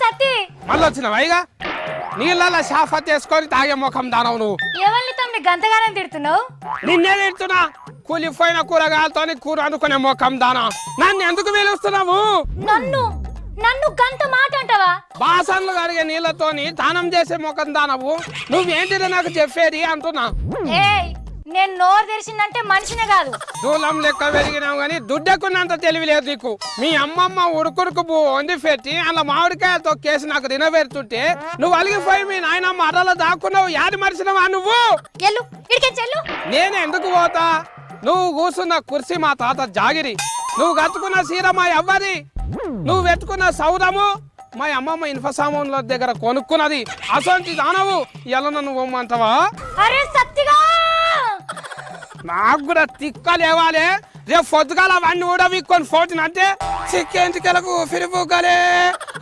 సత్తి మళ్ళీ వచ్చినావా? నీళ్ళ షాఫత్ వేసుకొని తాగే ముఖం దానవు నువ్వు. ఎవరిని గంతగానం తిడుతున్నావు? నిన్నే తిడుతున్నా. కూలిపోయిన కూరగాయలతో కూర అనుకునే ముఖం దానా. నన్ను ఎందుకు పిలుస్తున్నావు? నన్ను నన్ను గంత మాట అంటావా? బాసన్లు కడిగే నీళ్ళతోని దానం చేసే ముఖం దానవు. నువ్వేంటిది నాకు చెప్పేది అంటున్నా. ఏయ్ నేను నోరు తెరిచిందంటే మనిషినే కాదు. దూలం లెక్క పెరిగినావు కానీ దుడ్డకున్నంత తెలివి లేదు నీకు. మీ అమ్మమ్మ ఉడుకుడుకు బు- వండి పెట్టి అలా మామిడికాయ తొక్కేసి నాకు తినబెడుతుంటే నువ్వు అలిగిపోయి మీ నాయనమ్మ అరలో దాక్కున్నావు యాది మరిచినవా నువ్వు? ఎల్లు చెల్లు నేను ఎందుకు పోతా? నువ్వు కూర్చున్న కుర్చీ మా తాత జాగిరి. నువ్వు కట్టుకున్న సీర మా ఎవ్వరి? నువ్వు పెట్టుకున్న సౌరము మా అమ్మమ్మ ఇనుప సామాన్ల దగ్గర కొనుక్కున్నది. అసొంటి దానవు ఎలా నన్ను పోమ్మంటావా అరే నాకు కూడా తిక్క లేవాలే. రేపు పొద్దుగాల అవన్నీ కూడా వీక్కొని ఫోర్టీన్ అంటే చిక్కేంటికెలకు ఫిరిపోగలే